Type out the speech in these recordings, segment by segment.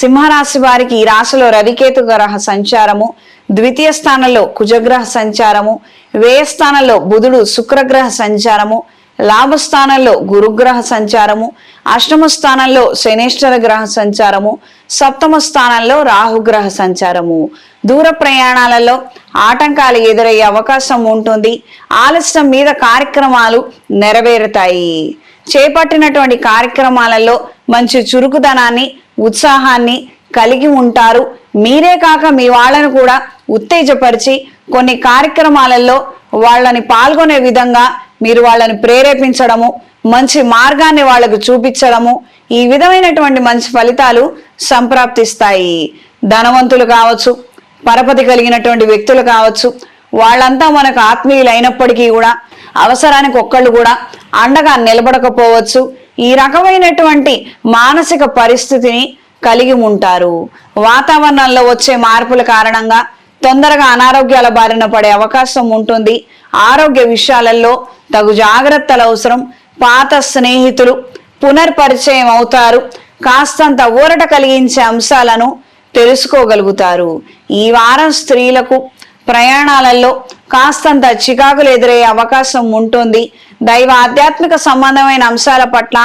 సింహరాశి వారికి ఈ రాశిలో రవికేతు గ్రహ సంచారము ద్వితీయ స్థానంలో కుజగ్రహ సంచారము వ్యయ స్థానంలో బుధుడు శుక్రగ్రహ సంచారము లాభస్థానంలో గురుగ్రహ సంచారము అష్టమ స్థానంలో శనేశ్వర గ్రహ సంచారము సప్తమ స్థానంలో రాహుగ్రహ సంచారము. దూర ప్రయాణాలలో ఆటంకాలు ఎదురయ్యే అవకాశం ఉంటుంది. ఆలస్యం మీద కార్యక్రమాలు నెరవేరుతాయి. చేపట్టినటువంటి కార్యక్రమాలలో మంచి చురుకుదనాన్ని ఉత్సాహాన్ని కలిగి ఉంటారు. మీరే కాక మీ వాళ్ళను కూడా ఉత్తేజపరిచి కొన్ని కార్యక్రమాలలో వాళ్ళని పాల్గొనే విధంగా మీరు వాళ్ళని ప్రేరేపించడము మంచి మార్గాన్ని వాళ్ళకు చూపించడము ఈ విధమైనటువంటి మంచి ఫలితాలు సంప్రాప్తిస్తాయి. ధనవంతులు కావచ్చు పరపతి కలిగినటువంటి వ్యక్తులు కావచ్చు వాళ్ళంతా మనకు ఆత్మీయులు అయినప్పటికీ కూడా అవసరానికి ఒక్కళ్ళు కూడా అండగా నిలబడకపోవచ్చు. ఈ రకమైనటువంటి మానసిక పరిస్థితిని కలిగి ఉంటారు. వాతావరణంలో వచ్చే మార్పుల కారణంగా తొందరగా అనారోగ్యాల బారిన పడే అవకాశం ఉంటుంది. ఆరోగ్య విషయాలలో తగు జాగ్రత్తలు అవసరం. పాత స్నేహితులు పునర్పరిచయం అవుతారు. కాస్తంత ఊరట కలిగించే అంశాలను తెలుసుకోగలుగుతారు. ఈ వారం స్త్రీలకు ప్రయాణాలలో కాస్తంత చికాకులు ఎదురయ్యే అవకాశం ఉంటుంది. దైవ ఆధ్యాత్మిక సంబంధమైన అంశాల పట్ల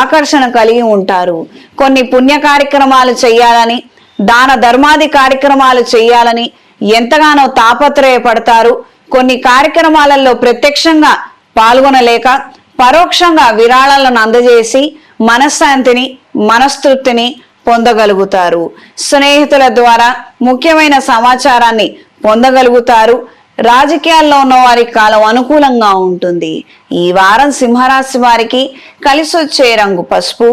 ఆకర్షణ కలిగి ఉంటారు. కొన్ని పుణ్య కార్యక్రమాలు చేయాలని దాన ధర్మాది కార్యక్రమాలు చేయాలని ఎంతగానో తాపత్రయపడతారు. కొన్ని కార్యక్రమాలలో ప్రత్యక్షంగా పాల్గొనలేక పరోక్షంగా విరాళాలను అందజేసి మనశ్శాంతిని మనస్తృప్తిని పొందగలుగుతారు. స్నేహితుల ద్వారా ముఖ్యమైన సమాచారాన్ని పొందగలుగుతారు. రాజకీయాల్లో ఉన్న వారికి కాలం అనుకూలంగా ఉంటుంది. ఈ వారం సింహరాశి వారికి కలిసొచ్చే రంగు పసుపు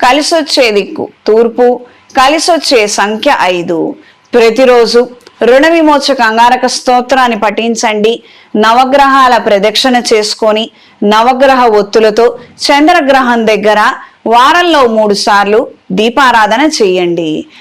కలిసొచ్చే దిక్కు తూర్పు కలిసొచ్చే సంఖ్య ఐదు. ప్రతిరోజు రుణ విమోచ అంగారక స్తోత్రాన్ని పఠించండి. నవగ్రహాల ప్రదక్షిణ చేసుకొని నవగ్రహ ఒత్తులతో చంద్రగ్రహం దగ్గర వారంలో మూడు సార్లు దీపారాధన చేయండి.